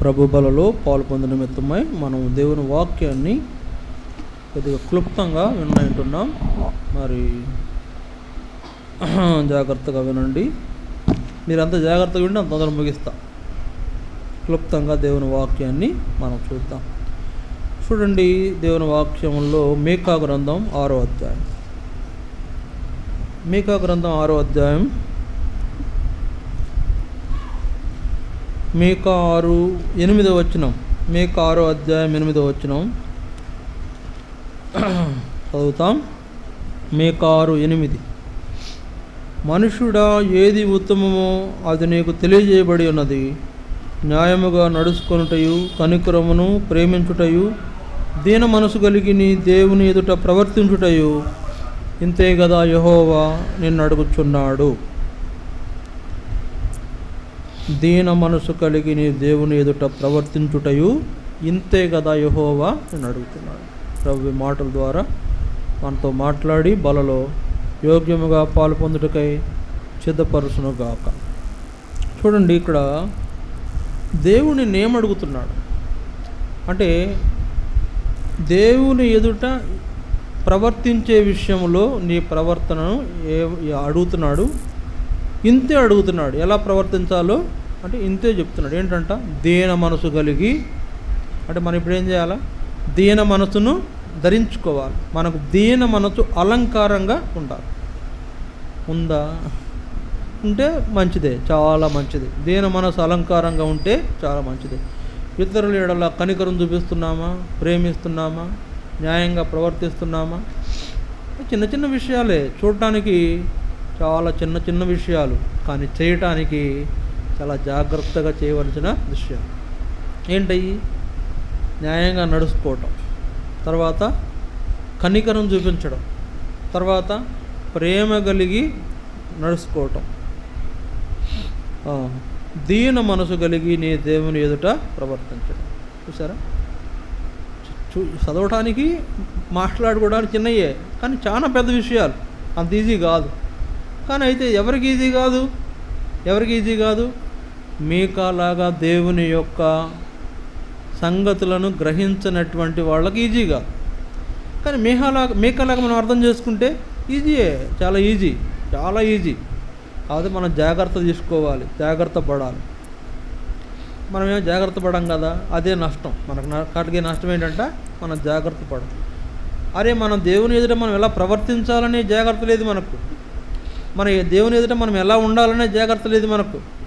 ప్రభు బలలో పాలు పొందిన నిమిత్తమై మనం దేవుని వాక్యాన్ని కొద్దిగా క్లుప్తంగా వింటున్నాం మరి జాగ్రత్తగా వినండి. మీరంతా జాగ్రత్తగా వింటే అంత తొందరగా ముగిస్తా. క్లుప్తంగా దేవుని వాక్యాన్ని మనం చూద్దాం. చూడండి దేవుని వాక్యంలో మేకా గ్రంథం ఆరో అధ్యాయం. మేకా గ్రంథం ఆరో అధ్యాయం మీ ఆరు ఎనిమిదో వచ్చినం మీ ఆరో అధ్యాయం ఎనిమిదో వచ్చినం చదువుతాం. మీ ఆరు ఎనిమిది. మనుషుడా ఏది ఉత్తమమో అది నీకు తెలియజేయబడి ఉన్నది. న్యాయముగా నడుచుకొనుటయు కనికరమును ప్రేమించుటయు దీన మనసు కలిగి నీ దేవుని ఎదుట ప్రవర్తించుటయు. ఇంతే కదా యహోవా నిన్ను అడుగుచున్నాడు దీన మనసు కలిగి నీ దేవుని ఎదుట ప్రవర్తించుటయు ఇంతే కదా యహోవా అని అడుగుతున్నాడు. ప్రభు మాటల ద్వారా మనతో మాట్లాడి బలలో యోగ్యముగా పాలు పొందుటకై సిద్ధపరుచును గాక చూడండి ఇక్కడ దేవుని నేమడుగుతున్నాడు అంటే దేవుని ఎదుట ప్రవర్తించే విషయంలో నీ ప్రవర్తనను ఏ- అడుగుతున్నాడు? ఇంతే అడుగుతున్నాడు. ఎలా ప్రవర్తించాలో అంటే ఇంతే చెప్తున్నాడు. ఏంటంట? దీన మనసు కలిగి అంటే మనం ఇప్పుడు ఏం చేయాలా? దీన మనసును ధరించుకోవాలి. మనకు దీన మనసు అలంకారంగా ఉండాలి. ఉందా? ఉంటే మంచిదే చాలా మంచిది. దీన మనసు అలంకారంగా ఉంటే చాలా మంచిది. ఇతరుల ఎడల కనికరం చూపిస్తున్నామా? ప్రేమిస్తున్నామా? న్యాయంగా ప్రవర్తిస్తున్నామా? చిన్న చిన్న విషయాలే. చూడటానికి చాలా చిన్న చిన్న విషయాలు. కానీ చేయటానికి చాలా జాగ్రత్తగా చేయవలసిన విషయం. ఏంటయ్యి న్యాయంగా నడుచుకోవటం. తర్వాత కనికరం చూపించడం. తర్వాత ప్రేమ కలిగి నడుచుకోవటం. దీన మనసు కలిగి నీ దేవుని ఎదుట ప్రవర్తించడం. చూసారా చూ చదవటానికి మాట్లాడుకోవడానికి చిన్నయే కానీ చాలా పెద్ద విషయాలు. అంత ఈజీ కాదు. కానీ అయితే ఎవరికి ఈజీ కాదు? ఎవరికి ఈజీ కాదు? మీకాలాగా దేవుని యొక్క సంగతులను గ్రహించినటువంటి వాళ్ళకి ఈజీ కాదు కానీ మేఘాలాగా మేకలాగా మనం అర్థం చేసుకుంటే ఈజీయే చాలా ఈజీ చాలా ఈజీ. అది మనం జాగ్రత్త తీసుకోవాలి జాగ్రత్త పడాలి. మనమేమో జాగ్రత్త పడం కదా అదే నష్టం. మనకు కలిగే కాటికి నష్టం ఏంటంటే మనం జాగ్రత్త పడం అరే మనం దేవుని ఎదుట మనం ఎలా ప్రవర్తించాలనే జాగ్రత్త లేదు మనకు. మన దేవుని ఎదుట మనం ఎలా ఉండాలనే జాగ్రత్త లేదు మనకు.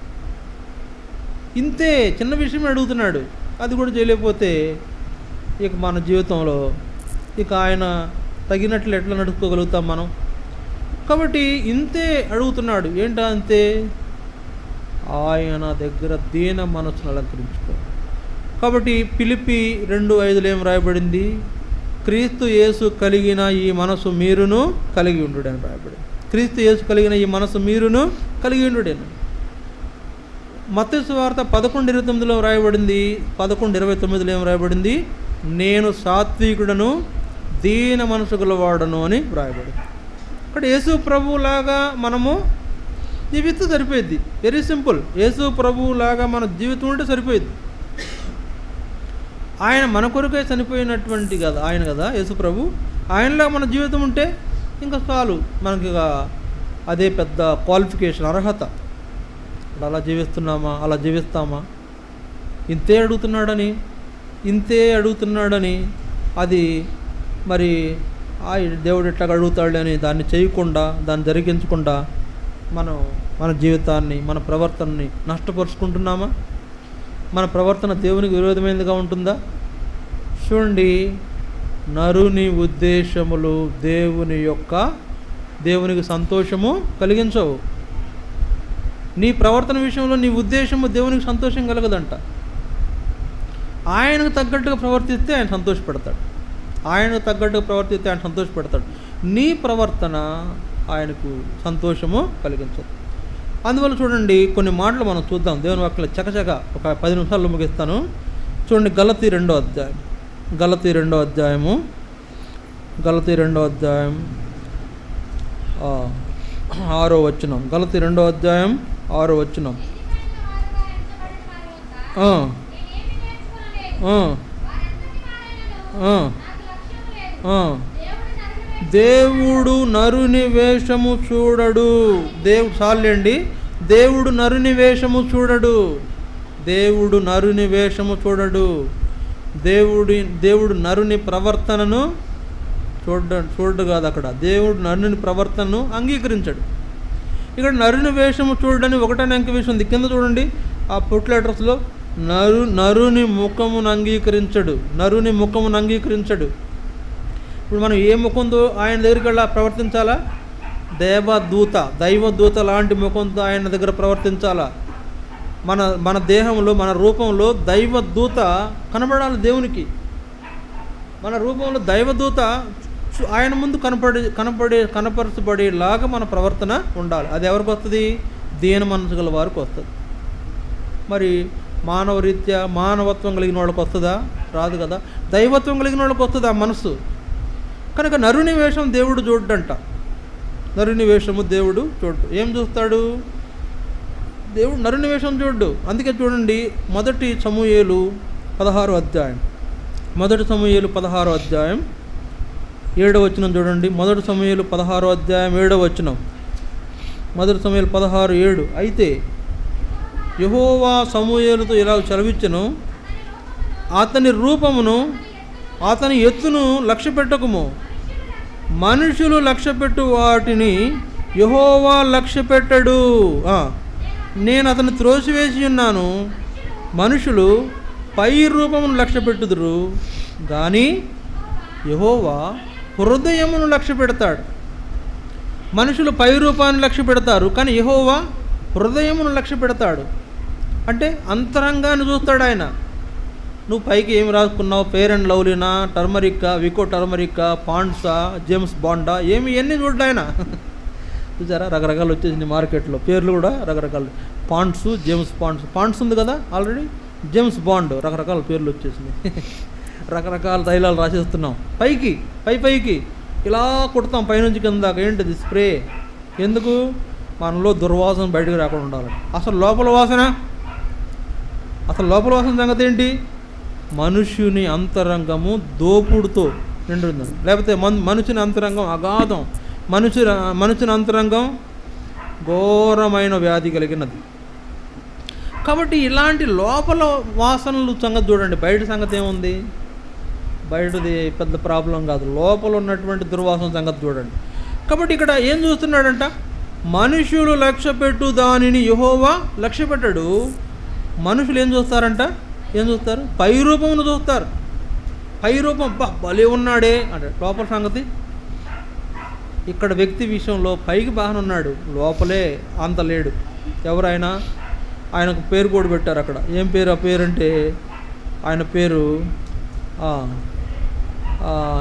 ఇంతే చిన్న విషయం అడుగుతున్నాడు. అది కూడా చేయలేకపోతే ఇక మన జీవితంలో ఇక ఆయన తగినట్లు ఎట్లా నడుచుకోగలుగుతాం మనం? కాబట్టి ఇంతే అడుగుతున్నాడు. ఏంటా అంతే? ఆయన దగ్గర దీన మనసును అలంకరించుకో. కాబట్టి పిలిపి రెండు ఐదులో ఏం రాయబడింది? క్రీస్తు యేసు కలిగిన ఈ మనసు మీరును కలిగి ఉండుడని రాయబడింది. క్రీస్తు యేసు కలిగిన ఈ మనసు మీరును కలిగి ఉండుడని. మత్స్సు వార్త పదకొండు ఇరవై తొమ్మిదిలో రాయబడింది పదకొండు ఇరవై తొమ్మిదిలో ఏం రాయబడింది నేను సాత్వికుడను దీన మనసు గలవాడను అని రాయబడింది ఇక్కడ యేసు ప్రభువులాగా మనము జీవితం సరిపోయింది వెరీ సింపుల్ యేసు ప్రభువులాగా మన జీవితం ఉంటే సరిపోయింది ఆయన మన కొరకే చనిపోయినటువంటి కదా ఆయన కదా యేసు ప్రభు. ఆయనలా మన జీవితం ఉంటే ఇంకా చాలు. మనకి అదే పెద్ద క్వాలిఫికేషన్ అర్హత. ఇప్పుడు అలా జీవిస్తున్నామా? అలా జీవిస్తామా? ఇంతే అడుగుతున్నాడని ఇంతే అడుగుతున్నాడని అది మరి ఆ దేవుడు ఎట్లా అడుగుతాడు అని దాన్ని చేయకుండా దాన్ని జరిగించకుండా మనం మన జీవితాన్ని మన ప్రవర్తనని నష్టపరుచుకుంటున్నామా? మన ప్రవర్తన దేవునికి విరోధమైనదిగా ఉంటుందా? చూడండి నరుని ఉద్దేశములు దేవుని యొక్క దేవునికి సంతోషము కలిగించవు. నీ ప్రవర్తన విషయంలో నీ ఉద్దేశము దేవునికి సంతోషం కలగదంట. ఆయనకు తగ్గట్టుగా ప్రవర్తిస్తే ఆయన సంతోషపెడతాడు. ఆయనకు తగ్గట్టుగా ప్రవర్తిస్తే ఆయన సంతోషపెడతాడు. నీ ప్రవర్తన ఆయనకు సంతోషము కలిగించదు. అందువల్ల చూడండి కొన్ని మాటలు మనం చూద్దాం. దేవుని వాక్యలో చకచక ఒక పది నిమిషాల్లో ముగిస్తాను. చూడండి గలతీ రెండో అధ్యాయం. గలతీ రెండో అధ్యాయము. గలతీ రెండో అధ్యాయం. ఆరో వచ్చినం గలతి రెండో అధ్యాయం. ఆరు వచ్చినాం దేవుడు నరుని వేషము చూడడు. దేవుడు చాలండి దేవుడు నరుని వేషము చూడడు. దేవుడు నరుని వేషము చూడడు. దేవుడి దేవుడు నరుని ప్రవర్తనను చూడ చూడడు కాదు అక్కడ. దేవుడు నరుని ప్రవర్తనను అంగీకరించడు. ఇక్కడ నరుని వేషము చూడని ఒకటే అంక ఉంది కింద చూడండి ఆ పుట్ లెటర్స్లో నరు నరుని ముఖమును అంగీకరించడు. నరుని ముఖమును అంగీకరించడు. ఇప్పుడు మనం ఏ ముఖంతో ఆయన దగ్గరికి వెళ్ళా ప్రవర్తించాలా? దేవదూత దైవదూత లాంటి ముఖంతో ఆయన దగ్గర ప్రవర్తించాలా? మన మన దేహంలో మన రూపంలో దైవదూత కనబడాలి దేవునికి. మన రూపంలో దైవదూత ఆయన ముందు కనపడి కనపడే కనపరచబడేలాగా మన ప్రవర్తన ఉండాలి. అది ఎవరికి వస్తుంది? దీన మనసు గల వారికి వస్తుంది. మరి మానవ రీత్యా మానవత్వం కలిగిన వాళ్ళకి వస్తుందా? రాదు కదా. దైవత్వం కలిగిన వాళ్ళకి వస్తుంది ఆ మనసు. కనుక నరుని వేషం దేవుడు చూడ్డంట. నరుని వేషము దేవుడు చూడు ఏం చూస్తాడు? దేవుడు నరుని వేషం చూడు అందుకే చూడండి మొదటి సమూయేలు పదహారో అధ్యాయం. మొదటి సమూయేలు పదహారో అధ్యాయం ఏడవ వచనం చూడండి. మొదటి సమయంలో పదహారో అధ్యాయం ఏడవ వచనం. మొదటి సమయాలు పదహారు ఏడు. అయితే యహోవా సమూహలతో ఇలా చలవించను అతని రూపమును అతని ఎత్తును లక్ష్య పెట్టకము మనుషులు లక్ష్య పెట్టు వాటిని యహోవా లక్ష్య పెట్టడు నేను అతను త్రోసివేసి ఉన్నాను. మనుషులు పై రూపమును లక్ష్య పెట్టుదురు కానీ యహోవా హృదయమును లక్ష్య పెడతాడు. మనుషులు పై రూపాన్ని లక్ష్య పెడతారు కానీ యహోవా హృదయమును లక్ష్య పెడతాడు. అంటే అంతరంగాన్ని చూస్తాడు ఆయన. నువ్వు పైకి ఏమి రాసుకున్నావు? పేర్ అండ్ లవ్లీనా టర్మరిక్కా వికో టర్మరిక్కా పాండ్సా జేమ్స్ బాండా ఏమి ఇవన్నీ చూడ్డా ఆయన. చూసారా? రకరకాలు వచ్చేసింది మార్కెట్లో. పేర్లు కూడా రకరకాలు. Pond's James Pond's. పాండ్స్ ఉంది కదా ఆల్రెడీ? జేమ్స్ బాండ్ రకరకాల పేర్లు వచ్చేసింది రకరకాల తైలాలు రాసేస్తున్నాం. పైకి పై పైకి ఇలా కుడతాం. పైనుంచి కింద దాకా ఏంటిది? స్ప్రే. ఎందుకు? మనలో దుర్వాసన బయటకు రాకుండా ఉండాలి. అసలు లోపల వాసన? అసలు లోపల వాసన సంగతి ఏంటి? మనుష్యుని అంతరంగము దోపుడుతో నిండుంది లేకపోతే మన్ మనుషుని అంతరంగం అగాధం. మనుషు మనుషుని అంతరంగం ఘోరమైన వ్యాధి కలిగినది. కాబట్టి ఇలాంటి లోపల వాసనలు సంగతి చూడండి. బయట సంగతి ఏముంది? బయటది పెద్ద ప్రాబ్లం కాదు. లోపల ఉన్నటువంటి దుర్వాసన సంగతి చూడండి. కాబట్టి ఇక్కడ ఏం చూస్తున్నాడంట? మనుషులు లక్ష్య పెట్టు దానిని యహోవా లక్ష్య పెట్టాడు మనుషులు ఏం చూస్తారంట? ఏం చూస్తారు? పై రూపమును చూస్తారు. పై రూపం బా భలే ఉన్నాడే అంటే లోపల సంగతి? ఇక్కడ వ్యక్తి విషయంలో పైకి బాగానే ఉన్నాడు. లోపలే అంత లేడు. ఎవరైనా ఆయనకు పేరు కూడా పెట్టారు అక్కడ. ఏం పేరు? ఆ పేరు అంటే ఆయన పేరు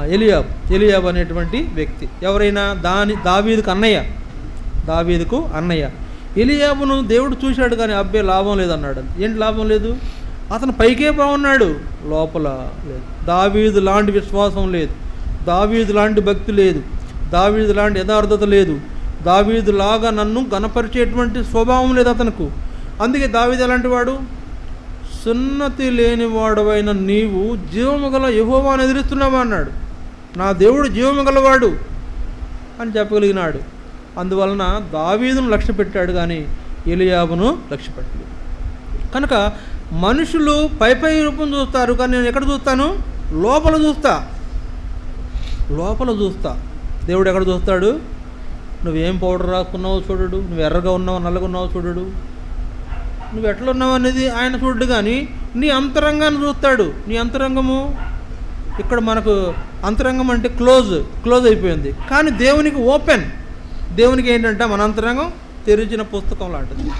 ఎలియాబ్. ఎలియాబ్ అనేటువంటి వ్యక్తి. ఎవరైనా దాని దావీదుకు అన్నయ్య. దావీదుకు అన్నయ్య. ఎలియాబును దేవుడు చూశాడు కానీ అబ్బే లాభం లేదన్నాడు. ఏంటి లాభం లేదు? అతను పైకే బాగున్నాడు. లోపల లేదు. దావీదు లాంటి విశ్వాసం లేదు. దావీదు లాంటి భక్తి లేదు. దావీదు లాంటి యథార్థత లేదు. దావీదు లాగా నన్ను గనపరిచేటువంటి స్వభావం లేదు అతనుకు. అందుకే దావీదు ఎలాంటి వాడు సున్నతి లేనివాడవైన నీవు జీవము గల యహోవాను ఎదిరిస్తున్నావా అన్నాడు. నా దేవుడు జీవము గలవాడు అని చెప్పగలిగినాడు. అందువలన దావీదును లక్ష్య పెట్టాడు కానీ ఎలియాబును లక్ష్య పెట్టలేదు. కనుక మనుషులు పై పై రూపం చూస్తారు కానీ నేను ఎక్కడ చూస్తాను? లోపల చూస్తా. లోపల చూస్తా. దేవుడు ఎక్కడ చూస్తాడు? నువ్వేం పౌడర్ రాసుకున్నావో చూడడు నువ్వు ఎర్రగా ఉన్నావు నల్లగా ఉన్నావో చూడడు నువ్వు ఎట్లా ఉన్నావు అనేది ఆయన చూడు కానీ నీ అంతరంగాన్ని చూస్తాడు. నీ అంతరంగము ఇక్కడ మనకు అంతరంగం అంటే క్లోజ్ క్లోజ్ అయిపోయింది. కానీ దేవునికి ఓపెన్. దేవునికి ఏంటంటే మన అంతరంగం తెరిచిన పుస్తకం లాంటిది.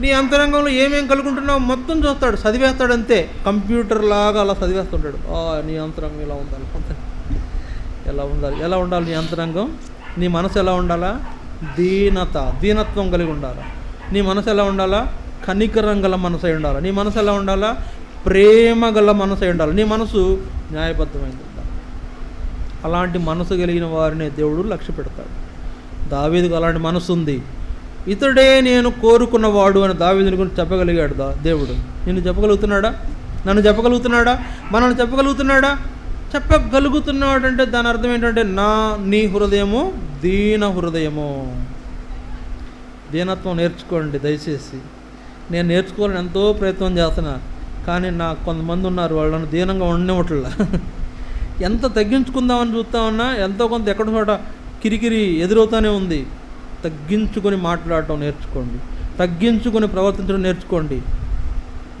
నీ అంతరంగంలో ఏమేం కలుగుంటున్నావు మొత్తం చూస్తాడు చదివేస్తాడు అంతే. కంప్యూటర్ లాగా అలా చదివేస్తుంటాడు. "ఆ, నీ అంతరంగం ఇలా ఉండాలి? ఎలా ఉండాలి? ఎలా ఉండాలి నీ అంతరంగం? నీ మనసు ఎలా ఉండాలా? దీనత దీనత్వం కలిగి ఉండాలా? నీ మనసు ఎలా ఉండాలా? కనికరం గల మనసు అయి ఉండాలి? నీ మనసు ఎలా ఉండాలా? ప్రేమ గల మనసు అయి ఉండాలి? నీ మనసు న్యాయబద్ధమైంది. అలాంటి మనసు కలిగిన వారిని దేవుడు లక్ష్య పెడతాడు. దావీదుకు అలాంటి మనసు ఉంది. ఇతడే నేను కోరుకున్నవాడు అని దావీదుని గురించి చెప్పగలిగాడు దా దేవుడు. నేను చెప్పగలుగుతున్నాడా? నన్ను చెప్పగలుగుతున్నాడా? మనల్ని చెప్పగలుగుతున్నాడా? చెప్పగలుగుతున్నాడు అంటే దాని అర్థం ఏంటంటే నా నీ హృదయము దీన హృదయము. దీనత్వం నేర్చుకోండి దయచేసి. నేను నేర్చుకోవాలని ఎంతో ప్రయత్నం చేస్తున్నా కానీ నాకు కొంతమంది ఉన్నారు వాళ్ళని దీనంగా ఉండనివ్వట్లా. ఎంత తగ్గించుకుందామని చూస్తామన్నా ఎంతో కొంత ఎక్కడ చోట కిరికిరి ఎదురవుతానే ఉంది. తగ్గించుకొని మాట్లాడటం నేర్చుకోండి. తగ్గించుకొని ప్రవర్తించడం నేర్చుకోండి.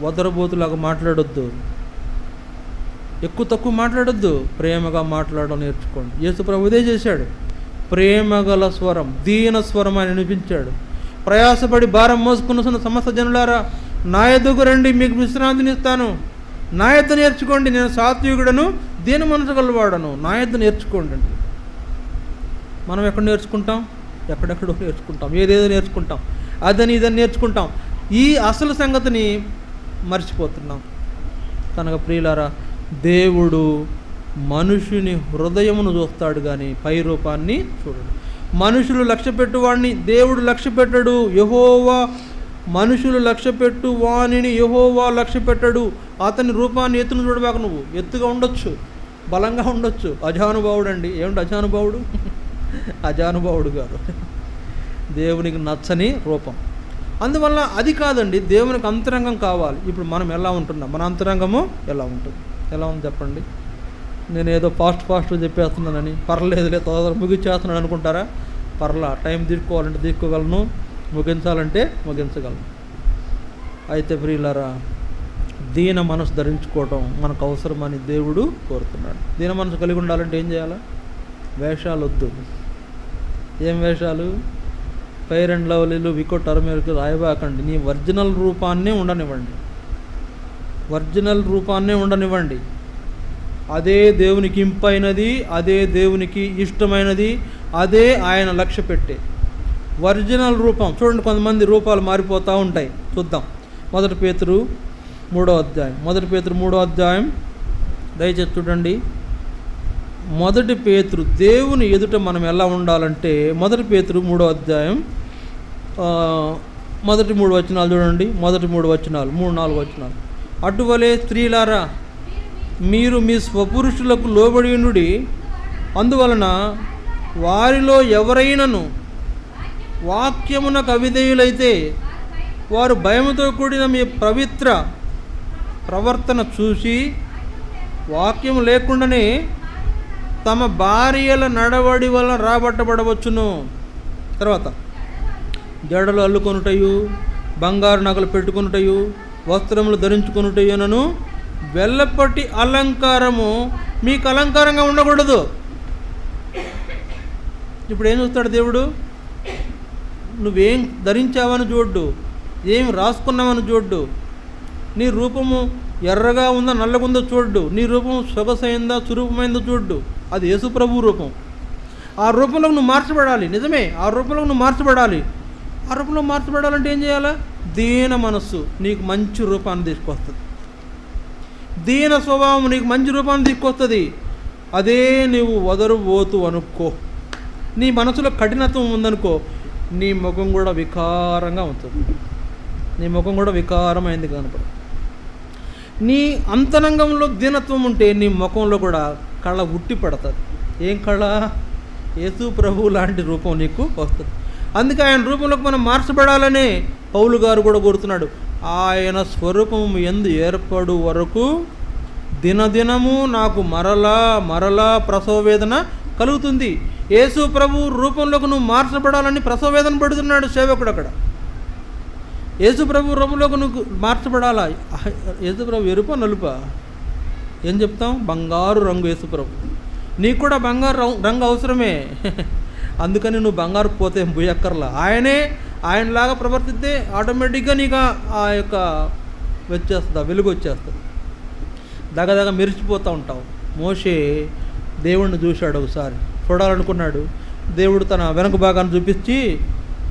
వదరబోతులాగా మాట్లాడొద్దు. ఎక్కువ తక్కువ మాట్లాడొద్దు. ప్రేమగా మాట్లాడడం నేర్చుకోండి. యేసు ప్రభుదే చేశాడు. ప్రేమగల స్వరం దీన స్వరం అని వినిపించాడు. ప్రయాసపడి భారం మోసుకున్న సమస్త జనులారా నా ఎదుగు రండి మీకు విశ్రాంతిని ఇస్తాను. నా నేర్చుకోండి నేను సాత్వికుడను దేని మనసు గలవాడను. నా నేర్చుకోండి. అండి మనం ఎక్కడ నేర్చుకుంటాం? ఎక్కడెక్కడో నేర్చుకుంటాం. ఏదేదో నేర్చుకుంటాం. అదని ఇదని నేర్చుకుంటాం. ఈ అసలు సంగతిని మర్చిపోతున్నాం. కనుక ప్రియులారా దేవుడు మనుషుని హృదయమును చూస్తాడు కానీ పై రూపాన్ని చూడడు. మనుషులు లక్ష్య పెట్టువాడిని దేవుడు లక్ష్య పెట్టడు యహోవా మనుషులు లక్ష్య పెట్టు వాణిని యహోవా లక్ష్య పెట్టడు అతని రూపాన్ని ఎత్తును చూడబాక నువ్వు. ఎత్తుగా ఉండొచ్చు. బలంగా ఉండొచ్చు. అజానుభావుడు అండి ఏమిటి అజానుభావుడు అజానుభావుడు కాదు దేవునికి నచ్చని రూపం. అందువల్ల అది కాదండి దేవునికి అంతరంగం కావాలి. ఇప్పుడు మనం ఎలా ఉంటున్నాం? మన అంతరంగము ఎలా ఉంటుంది? ఎలా ఉంది చెప్పండి? నేను ఏదో ఫాస్ట్ ఫాస్ట్ చెప్పేస్తున్నానని. పర్లేదులే తొందర ముగించేస్తున్నాను అనుకుంటారా? పర్లా టైం తీసుకోవాలంటే తీసుకోగలను. ముగించాలంటే ముగించగలను. అయితే ప్రియులరా దీన మనసు ధరించుకోవటం మనకు అవసరమని దేవుడు కోరుతున్నాడు. దీన మనసు కలిగి ఉండాలంటే ఏం చేయాలా? వేషాలు వద్దు ఏం వేషాలు? ఫైర్ అండ్ లవ్లీలు వికో టర్మేరకు రాయబాకండి నీ ఒరిజినల్ రూపాన్నే ఉండనివ్వండి. ఒరిజినల్ రూపాన్నే ఉండనివ్వండి. అదే దేవునికి ఇంపైనది అదే దేవునికి ఇష్టమైనది అదే ఆయన లక్ష్య పెట్టే. ఒరిజినల్ రూపం చూడండి కొంతమంది రూపాలు మారిపోతూ ఉంటాయి. చూద్దాం. మొదటి పేతురు మూడో అధ్యాయం. మొదటి పేతురు మూడో అధ్యాయం. దయచేసి చూడండి. మొదటి పేతురు దేవుని ఎదుట మనం ఎలా ఉండాలంటే మొదటి పేతురు మూడో అధ్యాయం మొదటి మూడు వచనాలు చూడండి. మొదటి మూడు వచనాలు మూడు నాలుగు వచనాలు. అటువలే స్త్రీలారా మీరు మీ స్వపురుషులకు లోబడినుడి అందువలన వారిలో ఎవరైనను వాక్యమున కవిధేయులైతే వారు భయముతో కూడిన మీ పవిత్ర ప్రవర్తన చూసి వాక్యం లేకుండానే తమ భార్యల నడవడి వలన రాబట్టబడవచ్చును. తర్వాత జడలు అల్లుకొనుటయు బంగారు నగలు పెట్టుకొనుటయు వస్త్రములు ధరించుకొనుటయునను వెల్లపటి అలంకారము మీకు అలంకారంగా ఉండకూడదు. ఇప్పుడు ఏం చూస్తాడు దేవుడు? నువ్వేం ధరించావని చూడ్డు ఏం రాసుకున్నావని చూడ్డు నీ రూపము ఎర్రగా ఉందా నల్లగుందో చూడ్డు నీ రూపం సొగసైందా సురూపమైందో చూడ్డు అది యేసు ప్రభు రూపం. ఆ రూపంలో నువ్వు మార్చబడాలి నిజమే ఆ రూపంలో నువ్వు మార్చబడాలి. ఆ రూపంలో మార్చబడాలంటే ఏం చేయాలా? దీన మనస్సు నీకు మంచి రూపాన్ని తీసుకొస్తుంది. దీన స్వభావం నీకు మంచి రూపాన్ని దిక్కొస్తుంది అదే నీవు వదరుబోతు అనుకో. నీ మనసులో కఠినత్వం ఉందనుకో నీ ముఖం కూడా వికారంగా ఉంటుంది. నీ ముఖం కూడా వికారమైంది కనపడు. నీ అంతరంగంలో దీనత్వం ఉంటే నీ ముఖంలో కూడా కళ ఉట్టి పడుతుంది. ఏం కళ? యేసు ప్రభు లాంటి రూపం నీకు వస్తుంది. అందుకే ఆయన రూపంలోకి మనం మార్చబడాలనే పౌలు గారు కూడా కోరుతున్నాడు. ఆయన స్వరూపము ఎందు ఏర్పడు వరకు దినదినము నాకు మరలా మరలా ప్రసవ వేదన కలుగుతుంది. యేసు ప్రభు రూపంలోకి నువ్వు మార్చబడాలని ప్రసవ వేదన పడుతున్నాడు సేవకుడు అక్కడ. యేసు ప్రభు రూపంలోకి నువ్వు మార్చబడాలా? యేసు ప్రభు ఎరుప నలుప. ఏం చెప్తాం? బంగారు రంగు యేసు ప్రభు. నీకు కూడా బంగారు రం- రంగు అవసరమే. అందుకని నువ్వు బంగారు పోతే భూయక్కర్లా ఆయనే ఆయనలాగా ప్రవర్తిస్తే ఆటోమేటిక్గా నీకు ఆ- యొక్క వచ్చేస్తుంది ఆ వెలుగు వచ్చేస్తుంది. దగదగ మెరిచిపోతూ ఉంటావు. మోషే దేవుణ్ణి చూశాడు ఒకసారి. చూడాలనుకున్నాడు. దేవుడు తన వెనక భాగాన్ని చూపించి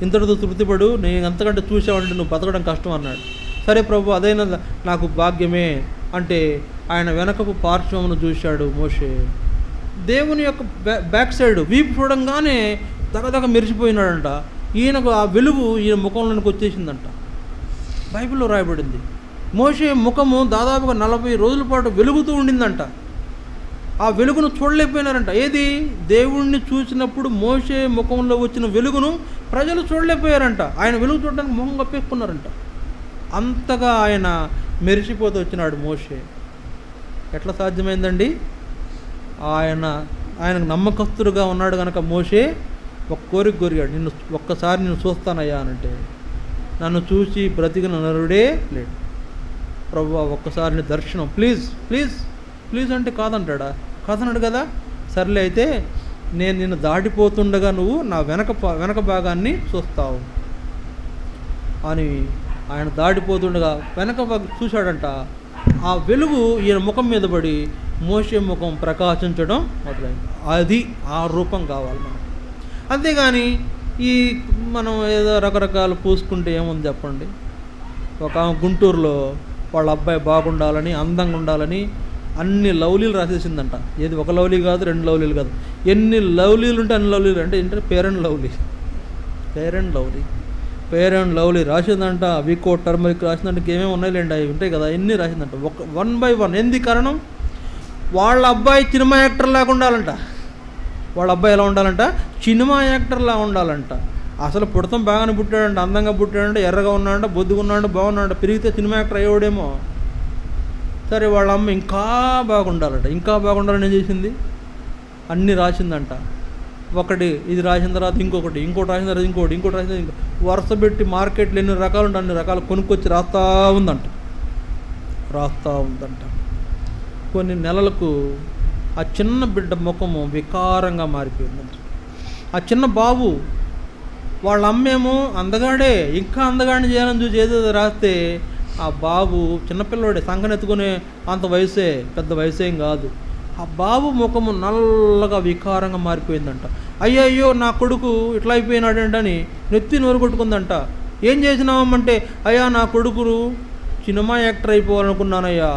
ఇంతటితో తృప్తిపడు నేను ఎంతకంటే చూసావంటే నువ్వు బతకడం కష్టం అన్నాడు. సరే ప్రభు అదైనా నాకు భాగ్యమే అంటే ఆయన వెనకపు పార్శ్వమును చూశాడు మోషే. దేవుని యొక్క బ్యా బ్యాక్ సైడ్ వీపు చూడంగానే దగదగ మెరిచిపోయినాడంట ఈయనకు ఆ వెలుగు ఈయన ముఖంలోనికి వచ్చేసిందంట. బైబిల్లో రాయబడింది. మోషే ముఖము దాదాపుగా నలభై రోజుల పాటు వెలుగుతూ ఉండిందంట. ఆ వెలుగును చూడలేకపోయినారంట. ఏది? దేవుణ్ణి చూసినప్పుడు మోషే ముఖంలో వచ్చిన వెలుగును ప్రజలు చూడలేకపోయారంట. ఆయన వెలుగు చూడడానికి ముఖం కప్పేసుకున్నారంట. అంతగా ఆయన మెరిసిపోతూ వచ్చినాడు మోషే. ఎట్లా సాధ్యమైందండి? ఆయన ఆయనకు నమ్మకస్తుడుగా ఉన్నాడు కనుక మోషే. ఒక కోరిక కోరిగాడు నిన్ను ఒక్కసారి నేను చూస్తానయ్యా అనంటే నన్ను చూసి బ్రతికిన నరుడే లేడు. ప్రభు ఒక్కసారి దర్శనం. ప్లీజ్ ప్లీజ్ ప్లీజ్ అంటే కాదంటాడా? కాదన్నాడు కదా? సర్లే అయితే నేను నిన్ను దాటిపోతుండగా నువ్వు నా వెనక వెనక భాగాన్ని చూస్తావు. అని ఆయన దాటిపోతుండగా వెనక భాగం చూశాడంట. ఆ వెలుగు ఈయన ముఖం మీద పడి మోసే ముఖం ప్రకాశించడం మొదలైంది. అది ఆ రూపం కావాలి మనకు. అంతేగాని ఈ మనం ఏదో రకరకాలు పూసుకుంటే ఏముంది చెప్పండి? ఒక గుంటూరులో వాళ్ళ అబ్బాయి బాగుండాలని అందంగా ఉండాలని అన్ని లవ్లీలు రాసేసిందంట. ఏది ఒక లవ్లీ కాదు రెండు లవ్లీలు కాదు. ఎన్ని లవ్లీలు ఉంటే అన్ని లవ్లీలు అంటే ఏంటంటే fair and lovely fair and lovely fair and lovely రాసిందంట వికో turmeric రాసిందంట ఏమేమి ఉన్నాయిలేండి అవి ఉంటాయి కదా ఎన్ని రాసిందంట. ఒక వన్ బై వన్. ఎందు కారణం? వాళ్ళ అబ్బాయి సినిమా యాక్టర్ లాగా ఉండాలంట. వాళ్ళ అబ్బాయి ఎలా ఉండాలంట? సినిమా యాక్టర్లా ఉండాలంట. అసలు పుడతం బాగానే పుట్టాడంట అందంగా పుట్టాడంట ఎర్రగా ఉన్నాడంట బొద్దుగా ఉన్నాడంట బాగున్నాడంట పెరిగితే సినిమా యాక్టర్ అయ్యేవాడేమో. సరే వాళ్ళ అమ్మ ఇంకా బాగుండాలంట. ఇంకా బాగుండాలని ఏం చేసింది? అన్నీ రాసిందంట. ఒకటి ఇది రాసిన తర్వాత ఇంకొకటి ఇంకోటి రాసిన తర్వాత ఇంకోటి ఇంకోటి రాసిన ఇంకో వరుస పెట్టి మార్కెట్లో ఎన్ని రకాలు ఉంటే అన్ని రకాలు కొనుక్కొచ్చి రాస్తా ఉందంట. రాస్తా ఉందంట. కొన్ని నెలలకు ఆ చిన్న బిడ్డ ముఖము వికారంగా మారిపోయిందంట ఆ చిన్న బాబు వాళ్ళ అమ్మేమో అందగాడే ఇంకా అందగాడిని చేయాలని చూసి ఏదో రాస్తే ఆ బాబు చిన్నపిల్లవాడే సంఘనెత్తుకునే అంత వయసే పెద్ద వయసేం కాదు. ఆ బాబు ముఖము నల్లగా వికారంగా మారిపోయిందంట. అయ్యయ్యో నా కొడుకు ఇట్లా అయిపోయినాడేంటని నెత్తి నోరు కొట్టుకుందంట. ఏం చేసినామంటే అయ్యా నా కొడుకురు సినిమా యాక్టర్ అయిపోవాలనుకున్నానయ్యా.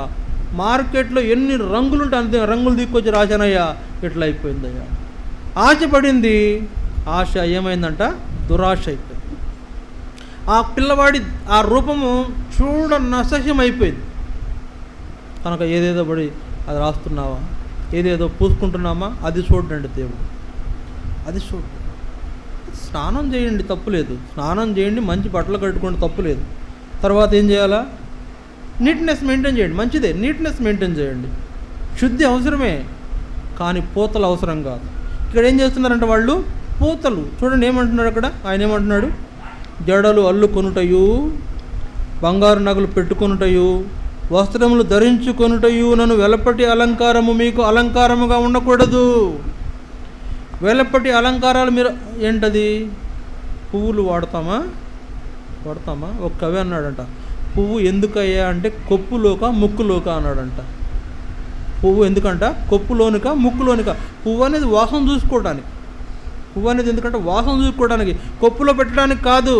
మార్కెట్లో ఎన్ని రంగులు ఉంటాయి అంతే రంగులు తీసుకొచ్చి రాశానయ్యా ఇట్లా అయిపోయిందయ్యా. ఆశపడింది ఆశ ఏమైందంట? దురాశ అయిపోయింది. ఆ పిల్లవాడి ఆ రూపము చూడ నసహ్యం అయిపోయింది కనుక ఏదేదో పడి అది రాస్తున్నావా? ఏదేదో పూసుకుంటున్నామా? అది చూడండి దేవుడు. అది చూడండి స్నానం చేయండి తప్పులేదు స్నానం చేయండి మంచి బట్టలు కట్టుకోండి తప్పులేదు తర్వాత ఏం చేయాలా? నీట్నెస్ మెయింటైన్ చేయండి మంచిదే. నీట్నెస్ మెయింటైన్ చేయండి. శుద్ధి అవసరమే కానీ పూతలు అవసరం కాదు. ఇక్కడ ఏం చేస్తున్నారంటే వాళ్ళు? పూతలు. చూడండి ఏమంటున్నాడు అక్కడ? ఆయన ఏమంటున్నాడు? జడలు అల్లుకొనుటయు బంగారు నగలు పెట్టుకొనుటయు వస్త్రములు ధరించుకొనుటయు నన్ను వెలపటి అలంకారము మీకు అలంకారముగా ఉండకూడదు. వెలపటి అలంకారాలు మీరు ఏంటది? పువ్వులు వాడతామా? వాడతామా? ఒక కవి అన్నాడంట. పువ్వు ఎందుకయ్యా అంటే కొప్పులోక ముక్కులోక అన్నాడంట. పువ్వు ఎందుకంట? కొప్పులోనిక ముక్కులోనిక పువ్వు అనేది వాసన చూసుకోవడానికి పువ్వు అనేది ఎందుకంటే? వాసన చూసుకోవడానికి కొప్పులో పెట్టడానికి కాదు.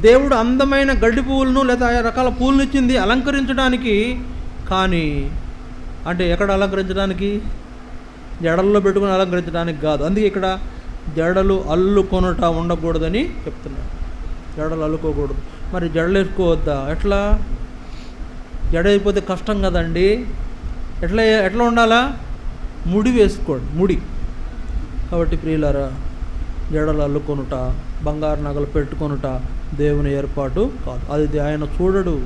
దేవుడు అందమైన గడ్డి పువ్వులను లేదా ఆయా రకాల పువ్వులను ఇచ్చింది అలంకరించడానికి కానీ అంటే ఎక్కడ అలంకరించడానికి జడల్లో పెట్టుకుని అలంకరించడానికి కాదు. అందుకే ఇక్కడ జడలు అల్లుకొనుట ఉండకూడదని చెప్తున్నాడు జడలు అల్లుకోకూడదు. మరి జడలు వేసుకోవద్దా ఎట్లా? జడ అయిపోతే కష్టం కదండి. ఎట్లా ఎట్లా ఉండాలా? ముడి వేసుకోండి ముడి. కాబట్టి ప్రియులారా జడలు అల్లుకొనుట బంగారు నగలు పెట్టుకొనుట దేవుని ఏర్పాటు కాదు. అది ఆయన చూడడు.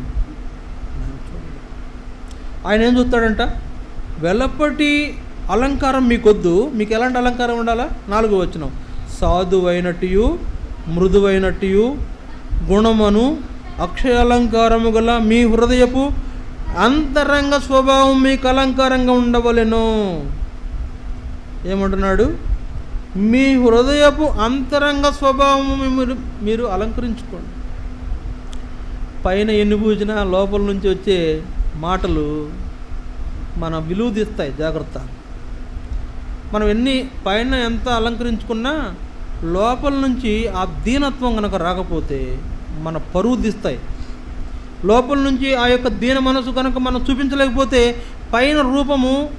ఆయన ఏం చూస్తాడంట? వెలపటి అలంకారం మీకొద్దు. మీకు ఎలాంటి అలంకారం ఉండాలా? నాలుగు వచ్చినాం సాధువైనట్టు మృదువైనట్టు గుణమును అక్షయ అలంకారము గల మీ హృదయపు అంతరంగ స్వభావం మీకు అలంకారంగా ఉండవలెను. ఏమంటున్నాడు? మీ హృదయపు అంతరంగ స్వభావము మీరు మీరు అలంకరించుకోండి. పైన ఎన్ని పూజినా లోపల నుంచి వచ్చే మాటలు మన విలువ తీస్తాయి జాగ్రత్త. మనం ఎన్ని పైన ఎంత అలంకరించుకున్నా లోపల నుంచి ఆ దీనత్వం కనుక రాకపోతే మన పరువు తీస్తాయి లోపల నుంచి ఆ యొక్క దీన మనసు కనుక మనం చూపించలేకపోతే పైన రూపము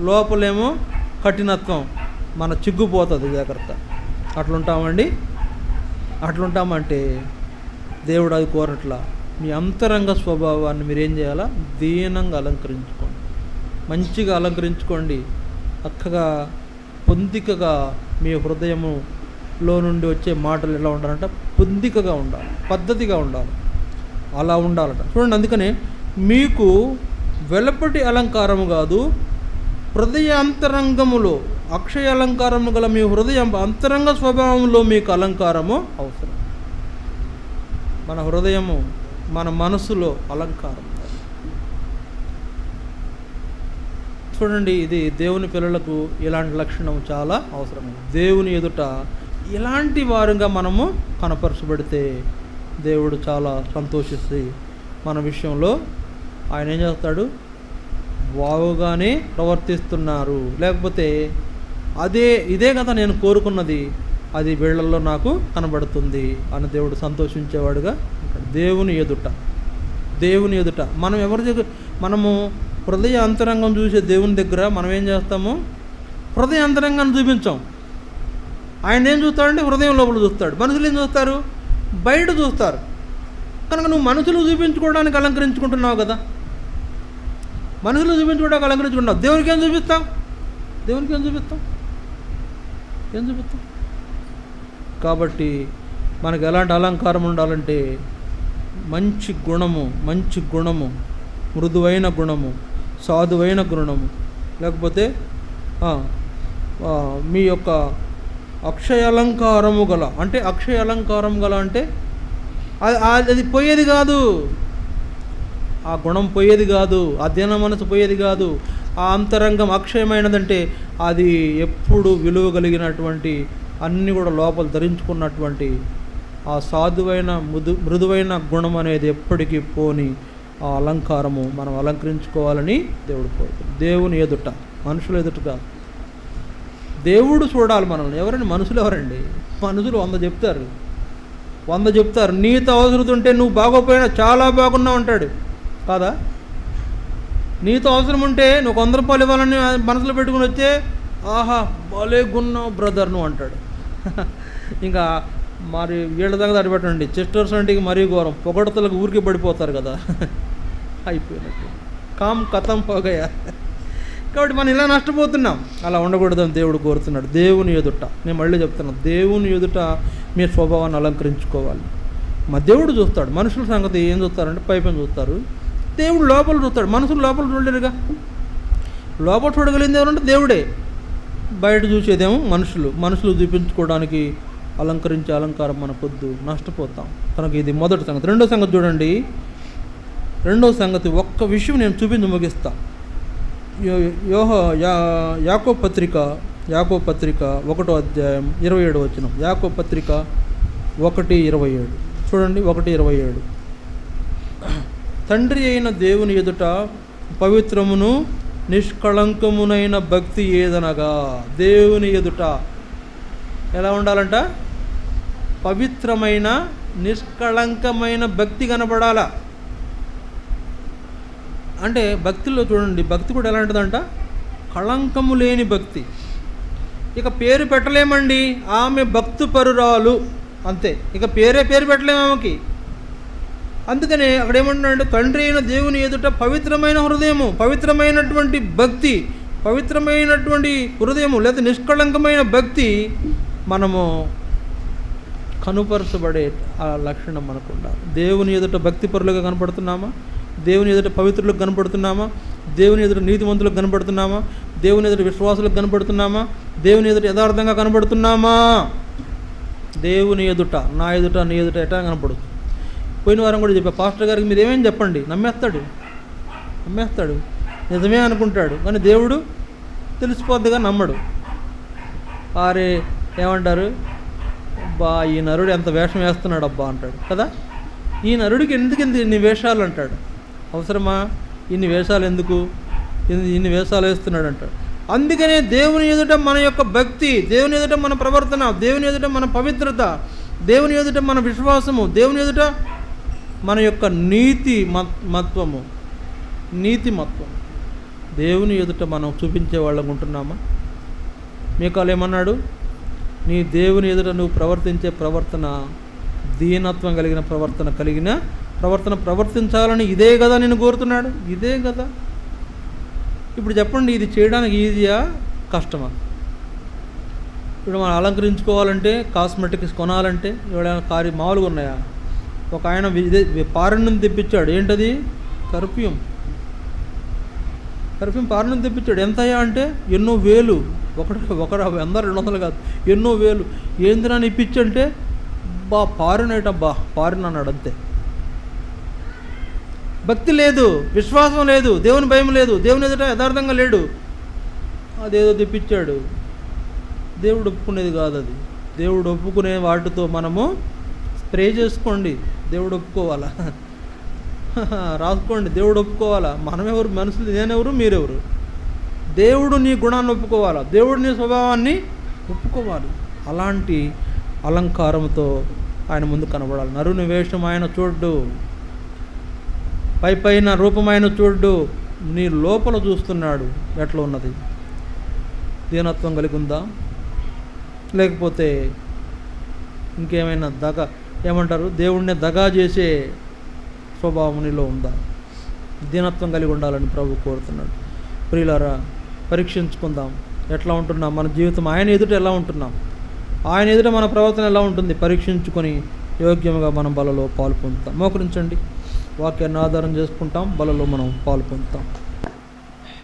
లోపలేమో కఠినత్వం. మన చిగ్గుపోతుంది జాగ్రత్త. అట్లుంటామండి? అట్లుంటామంటే దేవుడు అది కోరట్లా. మీ అంతరంగ స్వభావాన్ని మీరేం చేయాలా? దీనంగా అలంకరించుకోండి. మంచిగా అలంకరించుకోండి. చక్కగా పొందికగా మీ హృదయము లో నుండి వచ్చే మాటలు ఎలా ఉండాలంటే? పొందికగా ఉండాలి పద్ధతిగా ఉండాలి. అలా ఉండాలట. చూడండి అందుకనే మీకు వెలపటి అలంకారము కాదు హృదయ అంతరంగములో అక్షయ అలంకారము గల మీ హృదయం అంతరంగ స్వభావంలో మీకు అలంకారము అవసరం. మన హృదయము మన మనసులో అలంకారం. చూడండి ఇది దేవుని పిల్లలకు ఇలాంటి లక్షణం చాలా అవసరం దేవుని ఎదుట ఇలాంటి వారుగా మనము కనపరచబడితే దేవుడు చాలా సంతోషిస్తే మన విషయంలో ఆయన ఏం చేస్తాడు? బాగుగానే ప్రవర్తిస్తున్నారు. లేకపోతే అదే ఇదే కదా నేను కోరుకున్నది అది వీళ్ళల్లో నాకు కనబడుతుంది అని దేవుడు సంతోషించేవాడుగా దేవుని ఎదుట దేవుని ఎదుట. మనం ఎవరి దగ్గర మనము హృదయ అంతరంగం చూసే దేవుని దగ్గర మనం ఏం చేస్తాము? హృదయ అంతరంగాన్ని చూపించాం. ఆయన ఏం చూస్తాడంటే హృదయం లోపల చూస్తాడు. మనుషులు ఏం చూస్తారు? బయట చూస్తారు. కనుక నువ్వు మనుషులు చూపించుకోవడానికి అలంకరించుకుంటున్నావు కదా. మనుషులు చూపించుకోవడానికి అలంకరించుకుంటున్నావు. దేవునికి ఏం చూపిస్తావు? దేవునికి ఏం చూపిస్తాం ఏం చూపిస్తాం కాబట్టి మనకు ఎలాంటి అలంకారం ఉండాలంటే మంచి గుణము మంచి గుణము మృదువైన గుణము సాధువైన గుణము లేకపోతే మీ యొక్క అక్షయ అలంకారము గల. అంటే అక్షయ అలంకారం గల అంటే అది అది పోయేది కాదు. ఆ గుణం పోయేది కాదు. ఆ దిన మనసు పోయేది కాదు. ఆ అంతరంగం అక్షయమైనదంటే అది ఎప్పుడు విలువ కలిగినటువంటి అన్నీ కూడా లోపల ధరించుకున్నటువంటి ఆ సాధువైన మృదు మృదువైన గుణం అనేది ఎప్పటికీ పోని ఆ అలంకారము మనం అలంకరించుకోవాలని దేవుడు కోరుతుంది. దేవుని ఎదుట మనుషుల ఎదుట కాదు దేవుడు చూడాలి మనల్ని. ఎవరండి? మనుషులు ఎవరండి? మనుషులు వంద చెప్తారు. వంద చెప్తారు. నీతో అవసరం ఉంటే నువ్వు బాగోపోయినా చాలా బాగున్నావు అంటాడు. కాదా? నీతో అవసరం ఉంటే నువ్వు వంద రూపాయలు ఇవ్వాలని మనసులో పెట్టుకుని వచ్చే ఆహా భలే గున్నావు బ్రదర్ నువ్వు అంటాడు. ఇంకా మరి వీళ్ళ దగ్గర అడిపెట్టండి చెస్టర్స్ అంటే మరీ ఘోరం. పొగడతలకు ఊరికి పడిపోతారు కదా. అయిపోయినట్టు. కామ్ కథం పోగయా కాబట్టి మనం ఇలా నష్టపోతున్నాం. అలా ఉండకూడదని దేవుడు కోరుతున్నాడు. దేవుని ఎదుట నేను మళ్ళీ చెప్తున్నాను దేవుని ఎదుట మీ స్వభావాన్ని అలంకరించుకోవాలి. మా దేవుడు చూస్తాడు. మనుషుల సంగతి ఏం చూస్తారంటే పైపైన చూస్తారు. దేవుడు లోపల చూస్తాడు. మనుషులు లోపల చూడలేరుగా. లోపల చూడగలిగింది ఎవరంటే దేవుడే. బయట చూసేదేమో మనుషులు. మనుషులు చూపించుకోవడానికి అలంకరించే అలంకారం మన పొద్దు నష్టపోతాం. కనుక ఇది మొదటి సంగతి. రెండో సంగతి చూడండి. రెండో సంగతి ఒక్క విషయం నేను చూపించి ముగిస్తాను యోహ యా యాకో పత్రిక యాకో పత్రిక ఒకటో అధ్యాయం ఇరవై ఏడు వచ్చిన యాకో పత్రిక ఒకటి ఇరవై ఏడు. చూడండి ఒకటి ఇరవై ఏడు. తండ్రి అయిన దేవుని ఎదుట పవిత్రమును నిష్కళంకమునైన భక్తి ఏదనగా దేవుని ఎదుట. ఎలా ఉండాలంట? పవిత్రమైన నిష్కళంకమైన భక్తి కనబడాలా? అంటే భక్తిలో చూడండి భక్తి కూడా ఎలా కళంకము లేని భక్తి. ఇక పేరు పెట్టలేమండి ఆమె భక్తు పరురాలు అంతే. ఇక పేరే పేరు పెట్టలేము ఆమెకి. అందుకనే అక్కడ ఏమంటున్నాడంటే తండ్రి అయిన దేవుని ఎదుట పవిత్రమైన హృదయము పవిత్రమైనటువంటి భక్తి పవిత్రమైనటువంటి హృదయము లేదా నిష్కళంకమైన భక్తి మనము కనుపరచబడే ఆ లక్షణం మనకు దేవుని ఎదుట భక్తి పరులుగా కనపడుతున్నామా? దేవుని ఎదుట పవిత్రులకు కనపడుతున్నామా దేవుని ఎదుట నీతివంతులకు కనపడుతున్నామా దేవుని ఎదుట విశ్వాసులకు కనపడుతున్నామా దేవుని ఎదుట యథార్థంగా కనపడుతున్నామా దేవుని ఎదుట నా ఎదుట నీ ఎదుట ఎటా కనపడదు. పోయిన వారం కూడా చెప్పా పాస్టర్ గారికి మీరు ఏమేమి చెప్పండి? నమ్మేస్తాడు. నమ్మేస్తాడు. నిజమే అనుకుంటాడు. కానీ దేవుడు తెలిసిపోద్దిగా నమ్మడు. వారే ఏమంటారు? బా ఈ నరుడు ఎంత వేషం వేస్తున్నాడు అబ్బా అంటాడు. కదా? ఈ నరుడికి ఎందుకు ఇంత నీ వేషాలు అంటాడు? అవసరమా? ఇన్ని వేషాలు ఎందుకు? ఇన్ని వేషాలు వేస్తున్నాడు అంటాడు అందుకనే దేవుని ఎదుట మన యొక్క భక్తి దేవుని ఎదుట మన ప్రవర్తన దేవుని ఎదుట మన పవిత్రత దేవుని ఎదుట మన విశ్వాసము దేవుని ఎదుట మన యొక్క నీతి మత్ మత్వము. నీతి మత్వం. దేవుని ఎదుట మనం చూపించే వాళ్ళకు ఉంటున్నామా? మీకాలు ఏమన్నాడు? నీ దేవుని ఎదుట నువ్వు ప్రవర్తించే ప్రవర్తన దీనత్వం కలిగిన ప్రవర్తన కలిగిన ప్రవర్తన ప్రవర్తించాలని ఇదే కదా నేను కోరుతున్నాడు? ఇదే కదా ఇప్పుడు చెప్పండి ఇది చేయడానికి ఈజీయా? కష్టమా? ఇప్పుడు మనం అలంకరించుకోవాలంటే కాస్మెటిక్స్ కొనాలంటే ఎవడైనా కారి మామూలుగా ఉన్నాయా? ఒక ఆయన పారణ్యం తెప్పించాడు. ఏంటది? కర్ఫ్యూమ్. కర్ఫ్యూమ్ పారణ్యం తెప్పించాడు. ఎంత అయ్యా అంటే ఎన్నో వేలు. ఒకటి ఒక వంద రెండు వందలు కాదు. ఎన్నో వేలు. ఏంది అని ఇప్పించంటే బా పారినట బా పారిన అన్నాడు అంతే. భక్తి లేదు విశ్వాసం లేదు దేవుని భయం లేదు దేవుని ఎదుట యథార్థంగా లేడు. అదేదో తెప్పించాడు. దేవుడు ఒప్పుకునేది కాదు అది. దేవుడు ఒప్పుకునే వాటితో మనము స్ప్రే చేసుకోండి. దేవుడు ఒప్పుకోవాలా? రాసుకోండి. దేవుడు ఒప్పుకోవాలా? మనమెవరు? మనుషులు నేనెవరు? మీరెవరు? దేవుడు నీ గుణాన్ని ఒప్పుకోవాలా? దేవుడు నీ స్వభావాన్ని ఒప్పుకోవాలి. అలాంటి అలంకారంతో ఆయన ముందు కనబడాలి. నరుని వేషం ఆయన చూడ్డు. పై పైన రూపమైన చూడు నీ లోపల చూస్తున్నాడు ఎట్లా ఉన్నది? దీనత్వం కలిగి ఉందా? లేకపోతే ఇంకేమైనా దగ ఏమంటారు? దేవుణ్ణి దగా చేసే స్వభావం నీలో ఉందా? దీనత్వం కలిగి ఉండాలని ప్రభు కోరుతున్నాడు. ప్రియులారా పరీక్షించుకుందాం. ఎట్లా ఉంటున్నాం? మన జీవితం ఆయన ఎదుట ఎలా ఉంటున్నాం? ఆయన ఎదుట మన ప్రవర్తన ఎలా ఉంటుంది? పరీక్షించుకొని యోగ్యముగా మనం బలలో పాలు పొందుతాం మోకరించండి. వాక్యాన్ని ఆధారం చేసుకుంటాం బలలో మనం పాలు పొందుతాం.